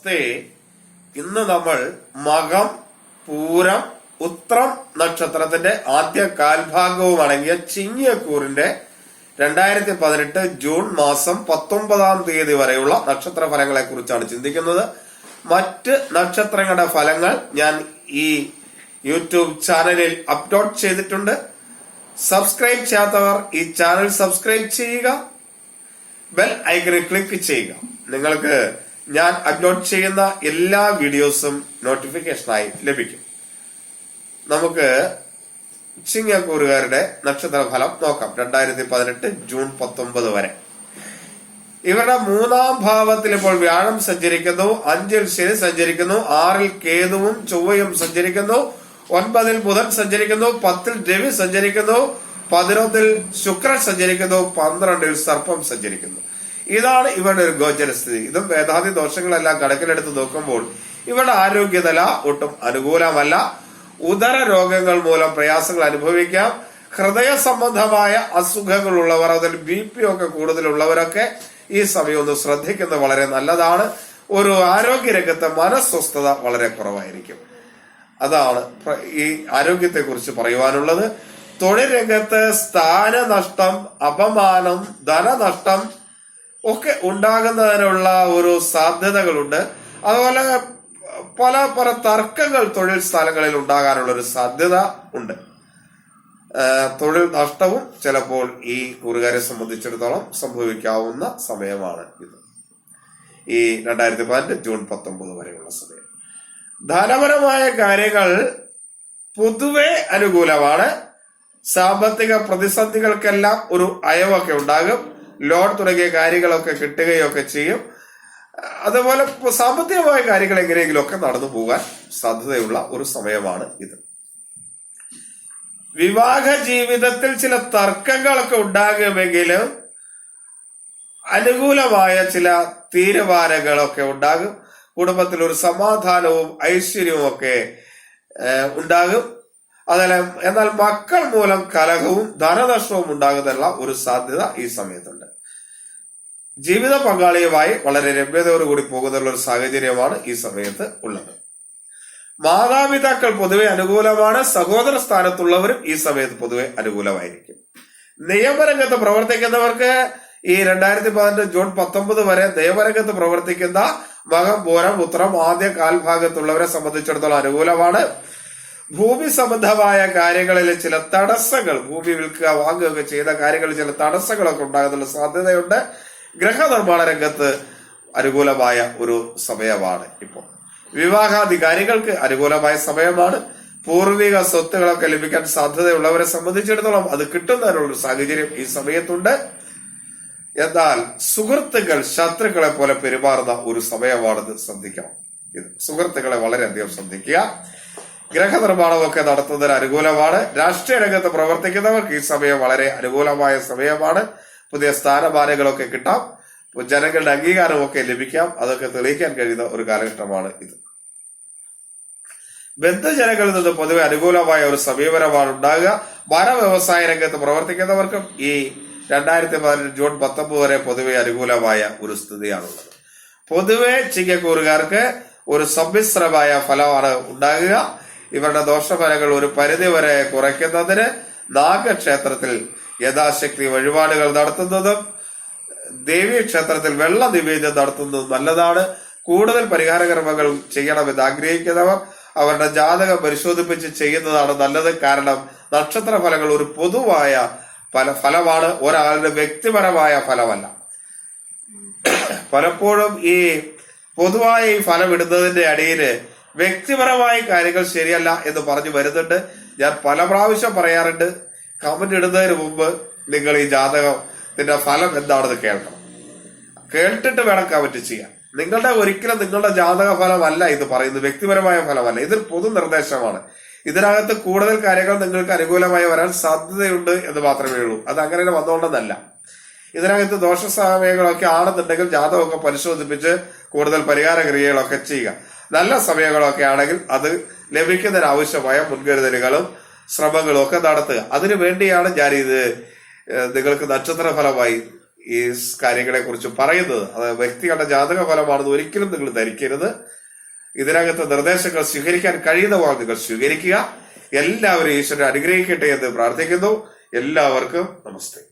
നമസ്തേ. ഇന്ന് നമ്മൾ മകം പൂരം ഉത്രം നക്ഷത്രത്തിന്റെ ആദ്യ കാൽഭാഗവും അടങ്ങിയ ചിങ്ങിയക്കൂറിന്റെ രണ്ടായിരത്തി പതിനെട്ട് ജൂൺ മാസം പത്തൊമ്പതാം തീയതി വരെയുള്ള നക്ഷത്ര ഫലങ്ങളെ കുറിച്ചാണ് ചിന്തിക്കുന്നത്. മറ്റ് നക്ഷത്രങ്ങളുടെ ഫലങ്ങൾ ഞാൻ ഈ യൂട്യൂബ് ചാനലിൽ അപ്ലോഡ് ചെയ്തിട്ടുണ്ട്. സബ്സ്ക്രൈബ് ചെയ്യാത്തവർ ഈ ചാനൽ സബ്സ്ക്രൈബ് ചെയ്യുക. ബെൽ ഐക്കണിൽ ക്ലിക്ക് ചെയ്യുക. നിങ്ങൾക്ക് ഞാൻ അപ്ലോഡ് ചെയ്യുന്ന എല്ലാ വീഡിയോസും നോട്ടിഫിക്കേഷനായി ലഭിക്കും. നമുക്ക് ചിങ്ങക്കൂറുകാരുടെ നക്ഷത്ര ഫലം നോക്കാം. രണ്ടായിരത്തി പതിനെട്ട് ജൂൺ പത്തൊമ്പത് വരെ. ഇവരുടെ മൂന്നാം ഭാവത്തിൽ ഇപ്പോൾ വ്യാഴം സഞ്ചരിക്കുന്നു അഞ്ചിൽ ശനി സഞ്ചരിക്കുന്നു ആറിൽ കേതുവും ചൊവ്വയും സഞ്ചരിക്കുന്നു ഒൻപതിൽ ബുധൻ സഞ്ചരിക്കുന്നു പത്തിൽ രവി സഞ്ചരിക്കുന്നു പതിനൊന്നിൽ ശുക്രൻ സഞ്ചരിക്കുന്നു പന്ത്രണ്ടിൽ സർപ്പം സഞ്ചരിക്കുന്നു. ഇതാണ് ഇവരുടെ ഒരു ഗോചരസ്ഥിതി. ഇതും വേദാതി ദോഷങ്ങളെല്ലാം കണക്കിലെടുത്ത് നോക്കുമ്പോൾ ഇവരുടെ ആരോഗ്യനില ഒട്ടും അനുകൂലമല്ല. ഉദര രോഗങ്ങൾ മൂലം പ്രയാസങ്ങൾ അനുഭവിക്കാം. ഹൃദയ സംബന്ധമായ അസുഖങ്ങൾ ഉള്ളവർ അതിൽ ബി പി ഒക്കെ കൂടുതലുള്ളവരൊക്കെ ഈ സമയം ഒന്ന് ശ്രദ്ധിക്കുന്നത് വളരെ നല്ലതാണ്. ഒരു ആരോഗ്യരംഗത്തെ മനസ്വസ്ഥത വളരെ കുറവായിരിക്കും. അതാണ് ഈ ആരോഗ്യത്തെ കുറിച്ച് പറയുവാനുള്ളത്. തൊഴിൽ രംഗത്ത് സ്ഥാനനഷ്ടം അപമാനം ധനനഷ്ടം ഒക്കെ ഉണ്ടാകുന്നതിനുള്ള ഒരു സാധ്യതകളുണ്ട്. അതുപോലെ പല പല തർക്കങ്ങൾ തൊഴിൽ സ്ഥലങ്ങളിൽ ഉണ്ടാകാനുള്ള ഒരു സാധ്യത ഉണ്ട്. തൊഴിൽ നഷ്ടവും ചിലപ്പോൾ ഈ കൂറുകാരെ സംബന്ധിച്ചിടത്തോളം സംഭവിക്കാവുന്ന സമയമാണ് ഇത്. ഈ രണ്ടായിരത്തി പതിനെട്ട് ജൂൺ പത്തൊമ്പത് വരെയുള്ള സമയം. ധനപരമായ കാര്യങ്ങൾ പൊതുവെ അനുകൂലമാണ്. സാമ്പത്തിക പ്രതിസന്ധികൾക്കെല്ലാം ഒരു അയവൊക്കെ ഉണ്ടാകും. ലോൺ തുടങ്ങിയ കാര്യങ്ങളൊക്കെ കിട്ടുകയൊക്കെ ചെയ്യും. അതുപോലെ സാമ്പത്തികമായ കാര്യങ്ങൾ എങ്ങനെയെങ്കിലുമൊക്കെ നടന്നു പോകാൻ സാധ്യതയുള്ള ഒരു സമയമാണ് ഇത്. വിവാഹ ജീവിതത്തിൽ ചില തർക്കങ്ങളൊക്കെ ഉണ്ടാകുമെങ്കിലും അനുകൂലമായ ചില തീരുമാനങ്ങളൊക്കെ ഉണ്ടാകും. കുടുംബത്തിൽ ഒരു സമാധാനവും ഐശ്വര്യവും ഒക്കെ ഉണ്ടാകും. അതല്ല എന്നാൽ മക്കൾ മൂലം കലഹവും ധനനഷ്ടവും ഉണ്ടാകുന്നതിനുള്ള ഒരു സാധ്യത ഈ സമയത്തുണ്ട്. ജീവിത പങ്കാളിയുമായി വളരെ രമ്യതയോടുകൂടി പോകുന്നുള്ള ഒരു സാഹചര്യമാണ് ഈ സമയത്ത് ഉള്ളത്. മാതാപിതാക്കൾ പൊതുവെ അനുകൂലമാണ് സഹോദര സ്ഥാനത്തുള്ളവരും ഈ സമയത്ത് പൊതുവെ അനുകൂലമായിരിക്കും. നിയമരംഗത്ത് പ്രവർത്തിക്കുന്നവർക്ക് ഈ രണ്ടായിരത്തി പതിനെട്ട് ജൂൺ പത്തൊമ്പത് വരെ നിയമരംഗത്ത് പ്രവർത്തിക്കുന്ന മകം പൂരം ഉത്തരം ആദ്യ കാൽഭാഗത്തുള്ളവരെ സംബന്ധിച്ചിടത്തോളം അനുകൂലമാണ്. ഭൂമി സംബന്ധമായ കാര്യങ്ങളിൽ ചില തടസ്സങ്ങൾ ഭൂമി വിൽക്കുക വാങ്ങുകയൊക്കെ ചെയ്ത കാര്യങ്ങളിൽ ചില തടസ്സങ്ങളൊക്കെ ഉണ്ടാകുന്നുള്ള സാധ്യതയുണ്ട്. ഗൃഹനിർമ്മാണ രംഗത്ത് അനുകൂലമായ ഒരു സമയമാണ് ഇപ്പോൾ. വിവാഹാധികാരികൾക്ക് അനുകൂലമായ സമയമാണ്. പൂർവിക സ്വത്തുകളൊക്കെ ലഭിക്കാൻ സാധ്യതയുള്ളവരെ സംബന്ധിച്ചിടത്തോളം അത് കിട്ടുന്നതിനുള്ള സാഹചര്യം ഈ സമയത്തുണ്ട്. എന്നാൽ സുഹൃത്തുക്കൾ ശത്രുക്കളെ പോലെ പെരുമാറുന്ന ഒരു സമയമാണെന്ന് ശ്രദ്ധിക്കണം. ഇത് സുഹൃത്തുക്കളെ വളരെയധികം ശ്രദ്ധിക്കുക. ഗ്രഹനിർമ്മാണമൊക്കെ നടത്തുന്നതിന് അനുകൂലമാണ്. രാഷ്ട്രീയ രംഗത്ത് പ്രവർത്തിക്കുന്നവർക്ക് ഈ സമയം വളരെ അനുകൂലമായ സമയമാണ്. പുതിയ സ്ഥാനമാനങ്ങളൊക്കെ കിട്ടാം. ജനങ്ങളുടെ അംഗീകാരമൊക്കെ ലഭിക്കാം. അതൊക്കെ തെളിയിക്കാൻ കഴിയുന്ന ഒരു കാലഘട്ടമാണ് ഇത്. ബന്ധുജനങ്ങളിൽ നിന്ന് പൊതുവെ അനുകൂലമായ ഒരു സമീപനമാണ് ഉണ്ടാകുക. വന വ്യവസായ രംഗത്ത് പ്രവർത്തിക്കുന്നവർക്കും ഈ രണ്ടായിരത്തി പതിനെട്ട് ജൂൺ പത്തൊമ്പത് വരെ പൊതുവെ അനുകൂലമായ ഒരു സ്ഥിതിയാണുള്ളത്. പൊതുവെ ചിങ്ങക്കൂറുകാർക്ക് ഒരു സമ്മിശ്രമായ ഫലമാണ് ഉണ്ടാകുക. ഇവരുടെ ദോഷഫലങ്ങൾ ഒരു പരിധി വരെ കുറയ്ക്കുന്നതിന് നാഗക്ഷേത്രത്തിൽ യഥാശക്തി വഴിപാടുകൾ നടത്തുന്നതും ദേവീക്ഷേത്രത്തിൽ വെള്ള നിവേദ്യം നടത്തുന്നതും നല്ലതാണ്. കൂടുതൽ പരിഹാരകർമ്മങ്ങൾ ചെയ്യണമെന്ന് ആഗ്രഹിക്കുന്നവർ അവരുടെ ജാതകം പരിശോധിപ്പിച്ച് ചെയ്യുന്നതാണ് നല്ലത്. കാരണം നക്ഷത്ര ഫലങ്ങൾ ഒരു പൊതുവായ ഫല ഫലമാണ്. ഒരാളുടെ വ്യക്തിപരമായ ഫലമല്ല. പലപ്പോഴും ഈ പൊതുവായ ഈ ഫലം ഇടുന്നതിന്റെ അടിയിൽ വ്യക്തിപരമായ കാര്യങ്ങൾ ശരിയല്ല എന്ന് പറഞ്ഞു വരുന്നുണ്ട്. ഞാൻ പല പ്രാവശ്യം പറയാറുണ്ട്. കമന്റ് ഇടുന്നതിന് മുമ്പ് നിങ്ങൾ ഈ ജാതകത്തിന്റെ ഫലം എന്താണെന്ന് കേൾക്കണം. കേട്ടിട്ട് വേണം കമന്റ് ചെയ്യാൻ. നിങ്ങളുടെ ഒരിക്കലും നിങ്ങളുടെ ജാതക ഫലമല്ല ഇത് പറയുന്നത്. വ്യക്തിപരമായ ഫലമല്ല. ഇതൊരു പൊതു നിർദ്ദേശമാണ്. ഇതിനകത്ത് കൂടുതൽ കാര്യങ്ങൾ നിങ്ങൾക്ക് അനുകൂലമായി വരാൻ സാധ്യതയുണ്ട് എന്ന് മാത്രമേ ഉള്ളൂ. അത് അങ്ങനെ വന്നുകൊണ്ടെന്നല്ല ഇതിനകത്ത് ദോഷ സമയങ്ങളൊക്കെ ആണെന്നുണ്ടെങ്കിൽ ജാതകമൊക്കെ പരിശോധിപ്പിച്ച് കൂടുതൽ പരിഹാര ക്രിയകളൊക്കെ ചെയ്യുക. നല്ല സമയങ്ങളൊക്കെ ആണെങ്കിൽ അത് ലഭിക്കുന്നതിന് ആവശ്യമായ മുൻകരുതലുകളും ശ്രമങ്ങളും ഒക്കെ നടത്തുക. അതിനു വേണ്ടിയാണ് ഞാൻ ഇത് നിങ്ങൾക്ക് നക്ഷത്ര ഫലമായി ഈ കാര്യങ്ങളെ കുറിച്ച് പറയുന്നത്. അത് വ്യക്തികളുടെ ജാതക ഫലമാണെന്ന് ഒരിക്കലും നിങ്ങൾ ധരിക്കരുത്. ഇതിനകത്ത് നിർദ്ദേശങ്ങൾ സ്വീകരിക്കാൻ കഴിയുന്ന പോലെ നിങ്ങൾ സ്വീകരിക്കുക. എല്ലാവരും ഈശ്വരനെ അനുഗ്രഹിക്കട്ടെ എന്ന് പ്രാർത്ഥിക്കുന്നു. എല്ലാവർക്കും നമസ്തേ.